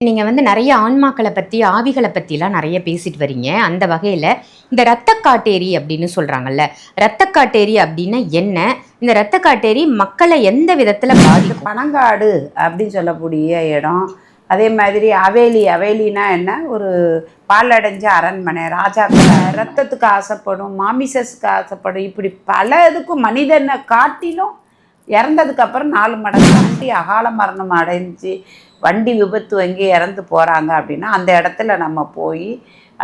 நீங்கள் வந்து நிறைய ஆன்மாக்களை பற்றி ஆவிகளை பற்றிலாம் நிறைய பேசிட்டு வரீங்க. அந்த வகையில் இந்த ரத்த காட்டேரி அப்படின்னு சொல்கிறாங்கல்ல ரத்தக்காட்டேரி அப்படின்னா என்ன? இந்த ரத்த காட்டேரி மக்களை எந்த விதத்தில் பாதிக்கும்? பனங்காடு அப்படின்னு சொல்லக்கூடிய இடம் அதே மாதிரி அவேலி அவேலினா என்ன ஒரு பாலடைஞ்ச அரண்மனை ராஜாக்கள் ரத்தத்துக்கு ஆசைப்படும் மாமிசஸ்க்கு ஆசைப்படும் இப்படி பல இதுக்கும் மனிதனை காட்டிலும் இறந்ததுக்கு அப்புறம் நாலு மடங்கு வண்டி அகால மரணம் அடைஞ்சு வண்டி விபத்து வாங்கி இறந்து போகிறாங்க அப்படின்னா அந்த இடத்துல நம்ம போய்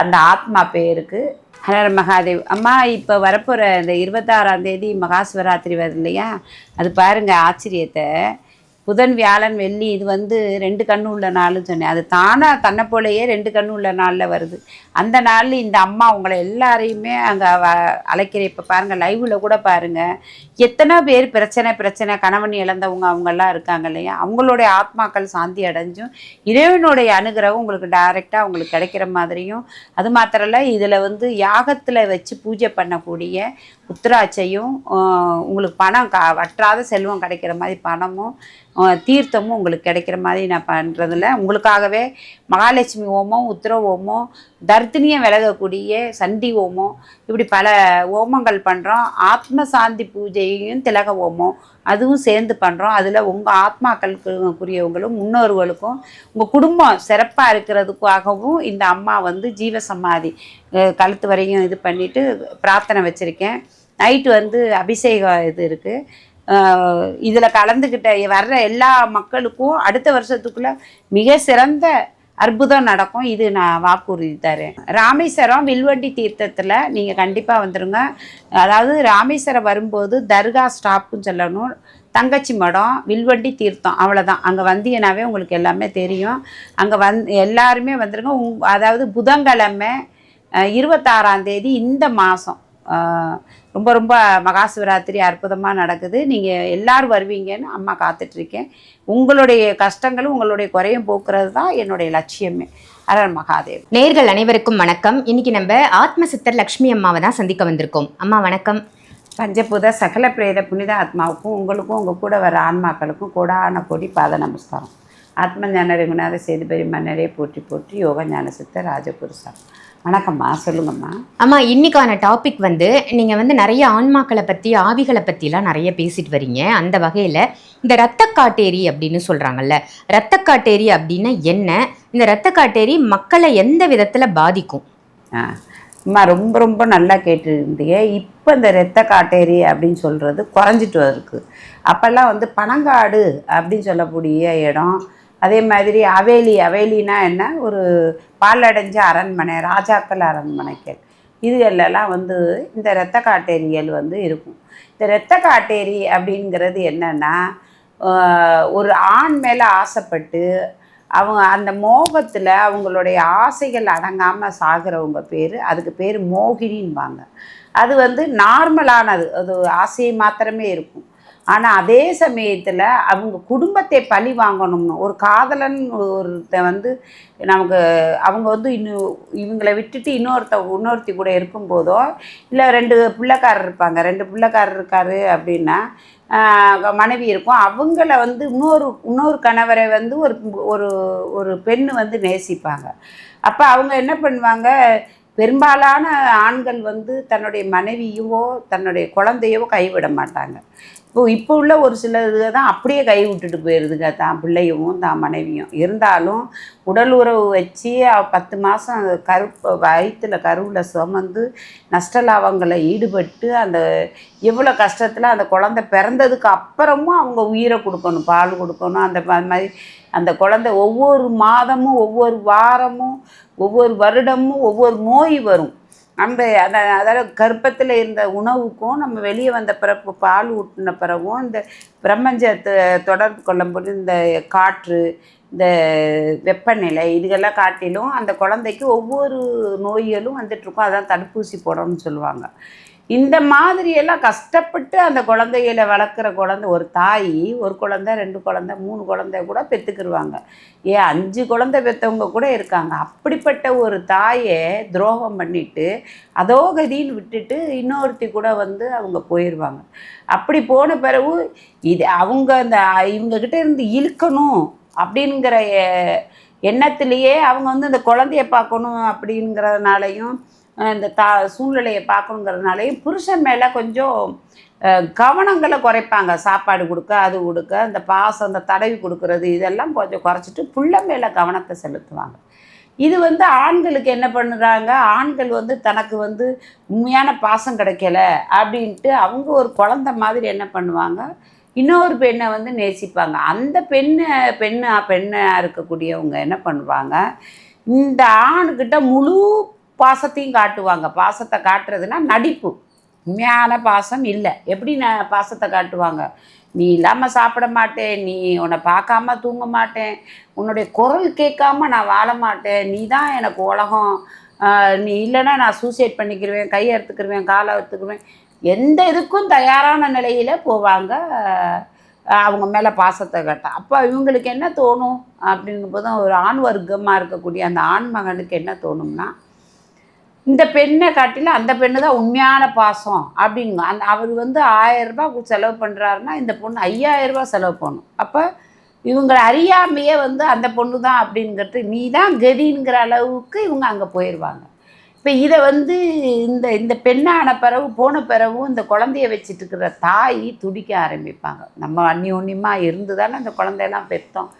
அந்த ஆத்மா பேருக்கு ஹரர் மகாதேவ். அம்மா இப்போ வரப்போகிற இந்த இருபத்தாறாம் தேதி மகாசிவராத்திரி வருது இல்லையா? அது பாருங்கள் ஆச்சரியத்தை. புதன் வியாழன் வெள்ளி இது வந்து ரெண்டு கண்ணு உள்ள நாள்னு சொன்னேன். அது தானாக தன்னை போலயே ரெண்டு கண்ணு உள்ள நாளில் வருது. அந்த நாளில் இந்த அம்மா உங்களை எல்லாரையுமே அங்கே அழைக்கிறேன். இப்போ பாருங்கள் லைவில் கூட பாருங்கள் எத்தனை பேர் பிரச்சனை பிரச்சனை கணவன் இழந்தவங்க அவங்கெல்லாம் இருக்காங்க இல்லையா? அவங்களுடைய ஆத்மாக்கள் சாந்தி அடைஞ்சும் இறைவனுடைய அனுகிரகம் உங்களுக்கு டைரெக்டாக உங்களுக்கு கிடைக்கிற மாதிரியும் அது மாத்திரம் இல்லை இதில் வந்து யாகத்தில் வச்சு பூஜை பண்ணக்கூடிய உத்திராட்சையும் உங்களுக்கு பணம் கா வற்றாத செல்வம் கிடைக்கிற மாதிரி பணமும் தீர்த்தமும் உங்களுக்கு கிடைக்கிற மாதிரி நான் பண்ணுறதில்ல உங்களுக்காகவே மகாலட்சுமி ஓமம் உத்திர ஓமம் தர்த்தினியம் விலகக்கூடிய சண்டி ஓமம் இப்படி பல ஓமங்கள் பண்ணுறோம் ஆத்ம சாந்தி பூஜையும் திலக ஓமம் அதுவும் சேர்ந்து பண்ணுறோம் அதில் உங்கள் ஆத்மாக்களுக்குரியவங்களும் முன்னோர்களுக்கும் உங்கள் குடும்பம் சிறப்பாக இருக்கிறதுக்காகவும் இந்த அம்மா வந்து ஜீவசமாதி கழுத்து வரையும் இது பண்ணிவிட்டு பிரார்த்தனை வச்சுருக்கேன். நைட்டு வந்து அபிஷேகம் இது இருக்குது இதில் கலந்துக்கிட்ட வர்ற எல்லா மக்களுக்கும் அடுத்த வருஷத்துக்குள்ளே மிக சிறந்த அற்புதம் நடக்கும். இது நான் வாக்குறுதி தரேன். ராமேஸ்வரம் வில்வண்டி தீர்த்தத்தில் நீங்கள் கண்டிப்பாக வந்துடுங்க அதாவது ராமேஸ்வரம் வரும்போது தர்கா ஸ்டாப்புன்னு சொல்லணும். தங்கச்சி மடம் வில்வண்டி தீர்த்தம் அவ்வளோதான் அங்கே வந்தீங்கன்னாவே உங்களுக்கு எல்லாமே தெரியும். அங்கே வந் எல்லாருமே வந்துருங்க. உங் அதாவது புதன்கிழமை இருபத்தாறாம் தேதி இந்த மாதம் ரொம்ப ரொம்ப மகா சிவராத்திரி அற்புதமாக நடக்குது நீங்கள் எல்லாரும் வருவீங்கன்னு அம்மா காத்துட்ருக்கேன் உங்களுடைய கஷ்டங்களும் உங்களுடைய குறையும் போக்குறது தான் என்னுடைய லட்சியமே அரர் மகாதேவ் நேர்கள் அனைவருக்கும் வணக்கம். இன்னைக்கு நம்ம ஆத்ம சித்தர் லக்ஷ்மி அம்மாவை தான் சந்திக்க வந்திருக்கோம். அம்மா வணக்கம். பஞ்சபூத சகல பிரேத புனித ஆத்மாவுக்கும் உங்களுக்கும் உங்கள் கூட வர ஆன்மாக்களுக்கும் கோடான கோடி பாத நமஸ்காரம் ஆத்ம ஞான ரகுநாத சேதுபதி மன்னரே போற்றி போற்றி யோக ஞான சித்த ராஜபுருஷா வணக்கம்மா சொல்லுங்கம்மா அம்மா இன்னைக்கான டாபிக் வந்து நீங்க வந்து நெறைய ஆன்மாக்கள பத்தி, ஆவிகள பத்திலாம் நெறைய பேசிட்டு வரீங்க. அந்த வகையில, இந்த ரத்த காட்டேரி அப்படின்னு சொல்றாங்கல்ல. ரத்த காட்டேரி அப்படின்னா என்ன? இந்த ரத்த காட்டேரி மக்கள எந்த விதத்துல பாதிக்கும்? அம்மா ரொம்ப ரொம்ப நல்லா கேட்டிருந்தீங்க இப்போ இந்த ரத்த காட்டேரி அப்படின்னு சொல்கிறது குறைஞ்சிட்டு இருக்கு அப்போல்லாம் வந்து பனங்காடு அப்படின்னு சொல்லக்கூடிய இடம் அதே மாதிரி அவேலி அவேலினா என்ன? ஒரு பாலடைஞ்ச அரண்மனை ராஜாக்கள் அரண்மனைகள். இதுகளெல்லாம் வந்து இந்த இரத்த காட்டேரிகள் வந்து இருக்கும். இந்த இரத்த காட்டேரி அப்படிங்கிறது என்னென்னா ஒரு ஆண் மேலே ஆசைப்பட்டு அவங்க அந்த மோகத்தில் அவங்களுடைய ஆசைகள் அடங்காமல் சாகிறவங்க பேர் அதுக்கு பேர் மோகினின்பாங்க. அது வந்து நார்மலானது. அது ஆசையை மாத்திரமே இருக்கும். ஆனால் அதே சமயத்தில் அவங்க குடும்பத்தை பழி வாங்கணும்னு ஒரு காதலன் ஒருத்தன் வந்து நமக்கு அவங்க வந்து இன்னும் இவங்களை விட்டுட்டு இன்னொருத்த இன்னொருத்தி கூட இருக்கும்போதோ இல்லை ரெண்டு பிள்ளைக்காரர் இருப்பாங்க ரெண்டு பிள்ளைக்காரர் இருக்காரு அப்படின்னா மனைவி இருக்கும். அவங்கள வந்து இன்னொரு இன்னொரு கணவரை வந்து ஒரு ஒரு ஒரு பெண் வந்து நேசிப்பாங்க. அப்போ அவங்க என்ன பண்ணுவாங்க? பெரும்பாலான ஆண்கள் வந்து தன்னுடைய மனைவியவோ தன்னுடைய குழந்தையவோ கைவிட மாட்டாங்க. இப்போ இப்போ உள்ள ஒரு சில தான் அப்படியே கை விட்டுட்டு போயிடுதுங்க தான் பிள்ளையும் தான் மனைவியும். இருந்தாலும் உடல் உறவு வச்சு பத்து மாதம் கரு வயிற்றில் கருவில் சுமந்து நஷ்ட லாபங்களை ஈடுபட்டு அந்த எவ்வளோ கஷ்டத்தில் அந்த குழந்தை பிறந்ததுக்கு அப்புறமும் அவங்க உயிரை கொடுக்கணும் பால் கொடுக்கணும். அந்த மாதிரி அந்த குழந்தை ஒவ்வொரு மாதமும் ஒவ்வொரு வாரமும் ஒவ்வொரு வருடமும் ஒவ்வொரு நோய் வரும். அந்த அந்த அதாவது கர்ப்பத்தில் இருந்த உணவுக்கும் நம்ம வெளியே வந்த பிறப்பு பால் ஊட்டின பிறகும் இந்த பிரபஞ்சத்தை தொடர்பு கொள்ளும்போது இந்த காற்று இந்த வெப்பநிலை இதுகெல்லாம் காட்டிலும் அந்த குழந்தைக்கு ஒவ்வொரு நோய்களும் வந்துட்டுருக்கும். அதான் தடுப்பூசி போடணும்னு சொல்லுவாங்க. இந்த மாதிரியெல்லாம் கஷ்டப்பட்டு அந்த குழந்தைகளை வளர்க்குற குழந்தை ஒரு தாய் ஒரு குழந்தை ரெண்டு குழந்தை மூணு குழந்தை கூட பெற்றுக்கிருவாங்க ஏன் அஞ்சு குழந்தை பெற்றவங்க கூட இருக்காங்க. அப்படிப்பட்ட ஒரு தாயை துரோகம் பண்ணிட்டு அதோ கதின்னு விட்டுட்டு இன்னொருத்தி கூட வந்து அவங்க போயிடுவாங்க அப்படி போன பிறகு இது அவங்க அந்த இவங்கக்கிட்ட இருந்து இழுக்கணும் அப்படிங்கிற எண்ணத்திலேயே அவங்க வந்து இந்த குழந்தைய பார்க்கணும் அப்படிங்கிறதுனாலையும் இந்த தா சூழ்நிலையை பார்க்கணுங்கிறதுனாலையும் புருஷன் மேலே கொஞ்சம் கவனங்களை குறைப்பாங்க. சாப்பாடு கொடுக்க அது கொடுக்க இந்த பாசம் இந்த தடவி கொடுக்கறது இதெல்லாம் கொஞ்சம் குறைச்சிட்டு புள்ள மேலே கவனத்தை செலுத்துவாங்க. இது வந்து ஆண்களுக்கு என்ன பண்ணுறாங்க? ஆண்கள் வந்து தனக்கு வந்து உண்மையான பாசம் கிடைக்கல அப்படின்ட்டு அவங்க ஒரு குழந்த மாதிரி என்ன பண்ணுவாங்க? இன்னொரு பெண்ணை வந்து நேசிப்பாங்க. அந்த பெண்ணை பெண்ணு பெண்ணாக இருக்கக்கூடியவங்க என்ன பண்ணுவாங்க? இந்த ஆணுக்கிட்ட முழு பாசத்தையும் காட்டுவாங்க. பாசத்தை காட்டுறதுன்னா நடிப்பு. உண்மையான பாசம் இல்லை. எப்படி நான் பாசத்தை காட்டுவாங்க? நீ இல்லாமல் சாப்பிட மாட்டேன். நீ உன்னை பார்க்காம தூங்க மாட்டேன். உன்னுடைய குரல் கேட்காம நான் வாழ மாட்டேன். நீ தான் எனக்கு உலகம். நீ இல்லைன்னா நான் சூசைட் பண்ணிக்கிடுவேன் கையை எடுத்துக்கிடுவேன் காலை எடுத்துக்கிடுவேன் எந்த இதுக்கும் தயாரான நிலையில் போவாங்க. அவங்க மேலே பாசத்தை கட்ட. அப்போ இவங்களுக்கு என்ன தோணும்? அப்படிங்கும்போது ஒரு ஆண் வர்க்கமாக இருக்கக்கூடிய அந்த ஆண் மகனுக்கு என்ன தோணும்னா இந்த பெண்ணை காட்டிலும் அந்த பெண்ணு தான் உண்மையான பாசம் அப்படிங்க. அந்த அவர் வந்து ஆயிரம் ரூபாய் செலவு பண்ணுறாருன்னா இந்த பொண்ணு ஐயாயிரம் ரூபாய் செலவு பண்ணும். அப்போ இவங்களை அறியாமையே வந்து அந்த பொண்ணு தான் அப்படிங்கிறது நீ தான் கதிங்கிற அளவுக்கு இவங்க அங்கே போயிடுவாங்க இப்போ இதை வந்து இந்த இந்த பெண்ணான பிறகு போன பிறகும் இந்த குழந்தைய வச்சுட்டு இருக்கிற தாய் துடிக்க ஆரம்பிப்பாங்க. நம்ம அந்யோன்யமாக இருந்து தானே அந்த குழந்தையெல்லாம் பெற்றோம்.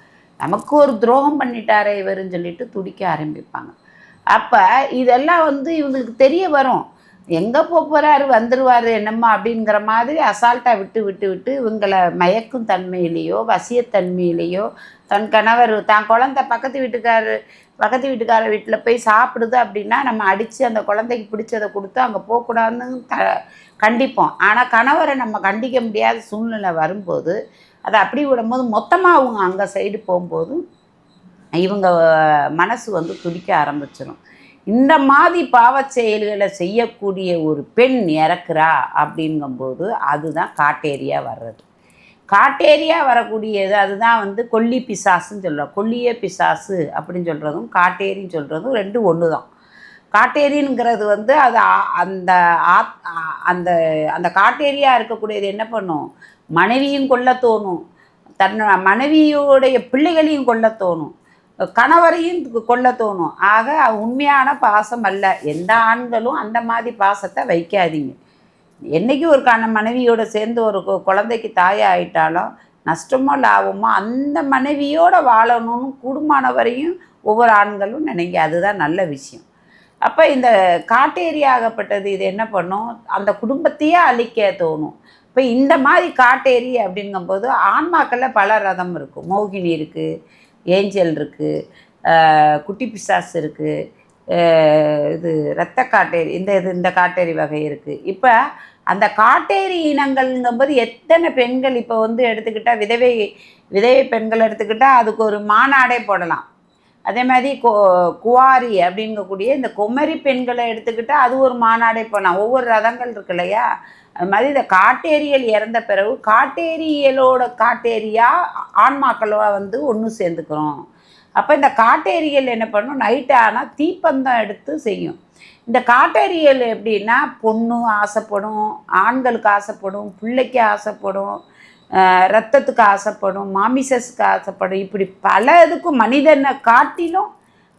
நமக்கு ஒரு துரோகம் பண்ணிட்டாரே இவருன்னு சொல்லிட்டு துடிக்க ஆரம்பிப்பாங்க. அப்போ இதெல்லாம் வந்து இவங்களுக்கு தெரிய வரும். எங்கே போகிறாரு வந்துடுவார் என்னம்மா அப்படிங்கிற மாதிரி அசால்ட்டாக விட்டு விட்டு விட்டு இவங்களை மயக்கும் தன்மையிலேயோ வசியத்தன்மையிலேயோ தன் கணவர் தான் குழந்த பக்கத்து வீட்டுக்காரர் பக்கத்து வீட்டுக்கார வீட்டில் போய் சாப்பிடுது அப்படின்னா நம்ம அடித்து அந்த குழந்தைக்கு பிடிச்சதை கொடுத்து அங்கே போகக்கூடாதுன்னு த கண்டிப்போம். ஆனால் கணவரை நம்ம கண்டிக்க முடியாத சூழ்நிலை வரும்போது அதை அப்படி விடும்போது மொத்தமாக அவங்க அங்கே சைடு போகும்போதும் இவங்க மனசு வந்து துடிக்க ஆரம்பிச்சிடும் இந்த மாதிரி பாவச் செயல்களை செய்யக்கூடிய ஒரு பெண் இறக்குறா அப்படிங்கும்போது அதுதான் காட்டேரியா வர்றது. காட்டேரியா வரக்கூடியது அதுதான் வந்து கொல்லி பிசாசுன்னு சொல்கிறோம் கொல்லிய பிசாசு அப்படின்னு சொல்கிறதும் காட்டேரின்னு சொல்கிறதும் ரெண்டு ஒன்று தான். காட்டேரிங்கிறது வந்து அது அந்த ஆத் அந்த அந்த காட்டேரியா இருக்கக்கூடியது என்ன பண்ணும்? மனைவியும் கொல்ல தோணும். தன்னோட மனைவியோடைய பிள்ளைகளையும் கொல்ல தோணும். கணவரையும் கொல்ல தோணும். ஆக உண்மையான பாசம் அல்ல. எந்த ஆண்களும் அந்த மாதிரி பாசத்தை வைக்காதீங்க. என்னைக்கு ஒரு கண மனைவியோட சேர்ந்து ஒரு கு- குழந்தைக்கு தாயாகிட்டாலும் நஷ்டமோ லாபமோ அந்த மனைவியோட வாழணும்னு குடும்பமானவரையும் ஒவ்வொரு ஆண்களும் நினைங்க. அதுதான் நல்ல விஷயம். அப்போ இந்த காட்டேரி ஆகப்பட்டது இது என்ன பண்ணும்? அந்த குடும்பத்தையே அழிக்க தோணும். இப்போ இந்த மாதிரி காட்டேரி அப்படிங்கும்போது ஆன்மாக்களில் பல ரதம் இருக்கும். மோகினி இருக்குது ஏஞ்சல் இருக்குது குட்டி பிசாஸ் இருக்குது இது இரத்த காட்டேரி இந்த இது இந்த காட்டேரி வகை இருக்குது இப்போ அந்த காட்டேரி இனங்கள்ங்கும்போது எத்தனை பெண்கள் இப்போ வந்து எடுத்துக்கிட்டால் விதவை விதவை பெண்கள் எடுத்துக்கிட்டால் அதுக்கு ஒரு மாநாடே போடலாம். அதே மாதிரி கோ குவாரி அப்படிங்கக்கூடிய இந்த குமரி பெண்களை எடுத்துக்கிட்டால் அது ஒரு மாநாடே போடலாம். ஒவ்வொரு ரதங்கள் இருக்கு இல்லையா? அது மாதிரி இந்த காட்டேரியல் இறந்த பிறகு காட்டேரியலோட காட்டேரியா ஆன்மாக்களோட வந்து ஒன்று சேர்ந்துக்கிறோம். அப்போ இந்த காட்டேரியல் என்ன பண்ணும்? நைட்டு ஆனால் தீப்பந்தம் எடுத்து செய்யும். இந்த காட்டேரியல் எப்படின்னா பொண்ணு ஆசைப்படும் ஆண்களுக்கு ஆசைப்படும் பிள்ளைக்கு ஆசைப்படும் ரத்தத்துக்கு ஆசைப்படும் மாமிசஸ்க்கு ஆசைப்படும். இப்படி பல இதுக்கும் மனிதனை காட்டிலும்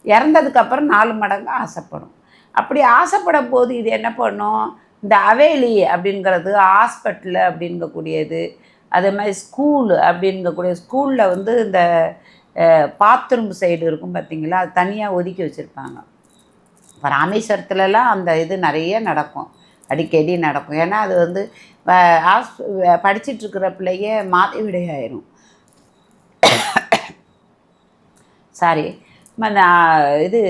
இறந்ததுக்கப்புறம் நாலு மடங்கு ஆசைப்படும். அப்படி ஆசைப்படும் போது இது என்ன பண்ணும்? இந்த அவேலி அப்படிங்கிறது ஹாஸ்பிட்டலு அப்படிங்கக்கூடியது. அதே மாதிரி ஸ்கூலு அப்படிங்கக்கூடிய ஸ்கூலில் வந்து இந்த பாத்ரூம் சைடு இருக்கும் பார்த்தீங்களா? அது தனியாக ஒதுக்கி வச்சுருப்பாங்க. இப்போ ராமேஸ்வரத்துலலாம் அந்த இது நிறைய நடக்கும். அடிக்கடி நடக்கும். ஏன்னா அது வந்து ஹாஸ் படிச்சிட்ருக்கிற படிச்சிட்டு இருக்கிற பிள்ளைய மாதவிடை ஆயிரும். சாரி. இது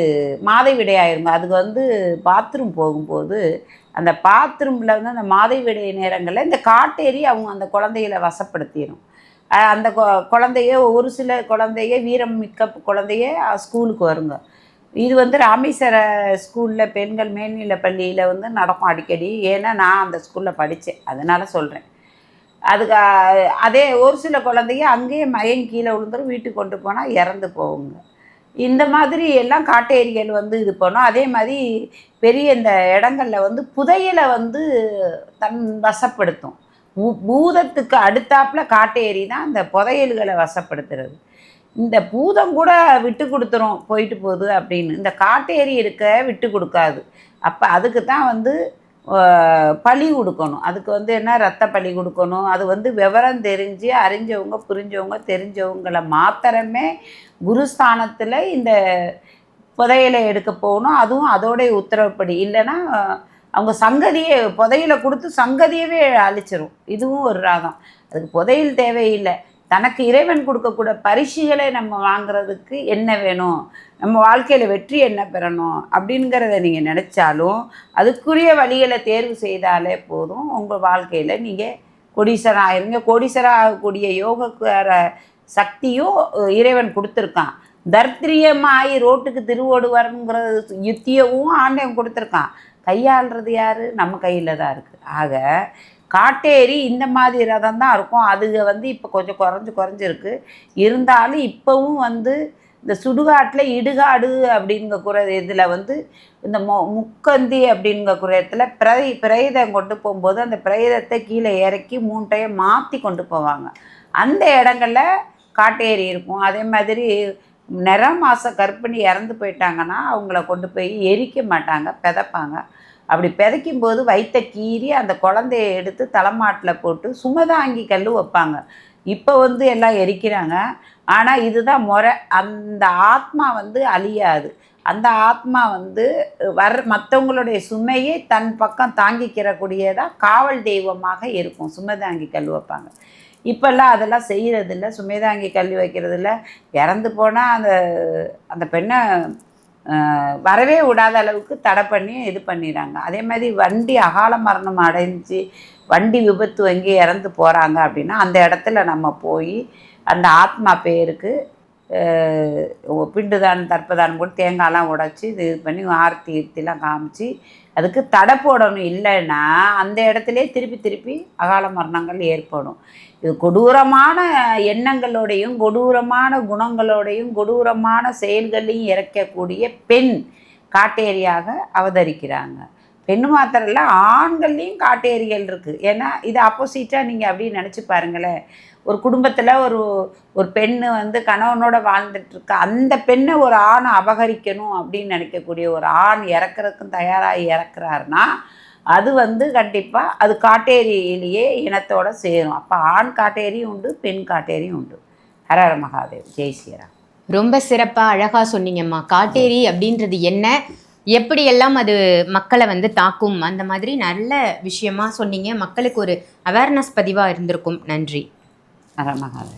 மாதவிடை இருக்கும் அதுக்கு வந்து பாத்ரூம் போகும்போது அந்த பாத்ரூமில் வந்து அந்த மாதவிடை நேரங்களில் இந்த காட்டேறி அவங்க அந்த குழந்தைகளை வசப்படுத்திடும் அந்த கொ- குழந்தைய ஒரு சில குழந்தைய வீரம் மிக்க குழந்தைய ஸ்கூலுக்கு வருங்க. இது வந்து ராமேஸ்வர ஸ்கூலில் பெண்கள் மேல்நிலை பள்ளியில் வந்து நடக்கும் அடிக்கடி. ஏன்னா நான் அந்த ஸ்கூலில் படித்தேன் அதனால் சொல்கிறேன் அதுக்கு அதே ஒரு சில குழந்தைய அங்கேயே மயம் கீழே விழுந்துரும். வீட்டுக்கு கொண்டு போனால் இறந்து போகுங்க. இந்த மாதிரி எல்லாம் காட்டேரிகள் வந்து இது பண்ணும். அதே மாதிரி பெரிய இந்த இடங்களில் வந்து புதையலை வந்து தன் வசப்படுத்தும். பூ- பூதத்துக்கு அடுத்தாப்புல காட்டேரி தான் அந்த புதையல்களை வசப்படுத்துறது. இந்த பூதம் கூட விட்டு கொடுத்துரும் போயிட்டு போகுது அப்படின்னு. இந்த காட்டேரி இருக்க விட்டு கொடுக்காது. அப்போ அதுக்கு தான் வந்து பழி கொடுக்கணும். அதுக்கு வந்து என்ன? ரத்த பலி கொடுக்கணும். அது வந்து விவரம் தெரிஞ்சு அறிஞ்சவங்க புரிஞ்சவங்க தெரிஞ்சவங்கள மாத்திரமே குருஸ்தானத்தில் இந்த புதையலை எடுக்க போகணும். அதுவும் அதோடைய உத்தரவுப்படி. இல்லைன்னா அவங்க சங்கதியே புதையலை கொடுத்து சங்கதியவே அழிச்சிரும். இதுவும் ஒரு ராகம். அதுக்கு புதையல் தேவையில்லை. தனக்கு இறைவன் கொடுக்கக்கூட பரிசுகளை நம்ம வாங்குறதுக்கு என்ன வேணும்? நம்ம வாழ்க்கையில் வெற்றி என்ன பெறணும்? அப்படிங்கிறத நீங்கள் நினச்சாலும் அதுக்குரிய வழிகளை தேர்வு செய்தாலே போதும். உங்கள் வாழ்க்கையில் நீங்கள் கோடீஸ்வரன் ஆயிருங்க கோடீஸ்வரன் ஆகக்கூடிய யோகக்கார சக்தியும் இறைவன் கொடுத்துருக்கான். தர்த்திரியமாகி ரோட்டுக்கு திருவோடு வரணுங்கிற யுத்தியவும் ஆண்டவன் கொடுத்துருக்கான். கையாளுறது யார்? நம்ம கையில் தான் இருக்குது ஆக காட்டேரி இந்த மாதிரி ரதம் தான் இருக்கும். அதுக வந்து இப்போ கொஞ்சம் குறைஞ்சு குறைஞ்சிருக்கு. இருந்தாலும் இப்போவும் வந்து இந்த சுடுகாட்டில் இடுகாடு அப்படிங்கக்கூட இதில் வந்து இந்த மொ முக்கந்தி அப்படிங்கக்கூட இடத்துல பிரதி பிரேதம் கொண்டு போகும்போது அந்த பிரேதத்தை கீழே இறக்கி மூட்டையை மாற்றி கொண்டு போவாங்க. அந்த இடங்களில் காட்டேரி இருக்கும். அதே மாதிரி நிற மாத கற்பிணி இறந்து போயிட்டாங்கன்னா அவங்கள கொண்டு போய் எரிக்க மாட்டாங்க பிதப்பாங்க. அப்படி பிதைக்கும் போது வைத்த கீறி அந்த குழந்தைய எடுத்து தலைமாட்டில் போட்டு சுமதாங்கி கல் வைப்பாங்க. இப்போ வந்து எல்லாம் எரிக்கிறாங்க. ஆனால் இதுதான் முறை. அந்த ஆத்மா வந்து அழியாது. அந்த ஆத்மா வந்து வர்ற மற்றவங்களுடைய சுமையை தன் பக்கம் தாங்கிக்கிறக்கூடியதாக காவல் தெய்வமாக இருக்கும். சுமதாங்கி கல் வைப்பாங்க. இப்போல்லாம் அதெல்லாம் செய்கிறதில்ல சுமைதாங்கி கல் வைக்கிறதில்ல. இறந்து போனால் அந்த அந்த பெண்ணை வரவே விடாத அளவுக்கு தடை பண்ணி இது பண்ணிடுறாங்க. அதே மாதிரி வண்டி அகால மரணம் அடைஞ்சு வண்டி விபத்து வங்கி இறந்து போகிறாங்க அப்படின்னா அந்த இடத்துல நம்ம போய் அந்த ஆத்மா பேருக்கு பிண்டுதான் தர்ப்பதானம் போட்டு தேங்காய்லாம் உடச்சி இது பண்ணி ஆர்த்தி ஈர்த்திலாம் காமிச்சு அதுக்கு தடை போடணும் இல்லைன்னா அந்த இடத்துலே திருப்பி திருப்பி அகால மரணங்கள் ஏற்படும். இது கொடூரமான எண்ணங்களோடையும் கொடூரமான குணங்களோடையும் கொடூரமான செயல்களையும் இறக்கக்கூடிய பெண் காட்டேரியாக அவதரிக்கிறாங்க. பெண்ணு மாத்திரம் இல்லை ஆண்கள்லேயும் காட்டேரிகள் இருக்குது ஏன்னா இது ஆப்போசிட்டாக நீங்கள் அப்படின்னு நினச்சி பாருங்களேன். ஒரு குடும்பத்தில் ஒரு ஒரு பெண்ணு வந்து கணவனோட வாழ்ந்துட்டுருக்க அந்த பெண்ணை ஒரு ஆணை அபகரிக்கணும் அப்படின்னு நினைக்கக்கூடிய ஒரு ஆண் இறக்குறதுக்கும் தயாராகி இறக்குறாருன்னா அது வந்து கண்டிப்பாக அது காட்டேரியிலேயே இனத்தோடு சேரும். அப்போ ஆண் காட்டேரியும் உண்டு பெண் காட்டேரியும் உண்டு. ஹரஹர மகாதேவ். ஜெய் ஸ்ரீராம். ரொம்ப சிறப்பாக அழகாக சொன்னீங்கம்மா. காட்டேரி அப்படின்றது என்ன? எப்படியெல்லாம் அது மக்களை வந்து தாக்கும்? அந்த மாதிரி நல்ல விஷயமா சொன்னீங்க. மக்களுக்கு ஒரு அவேர்னஸ் பதிவாக இருந்திருக்கும். நன்றி. ஹர மகாதேவ்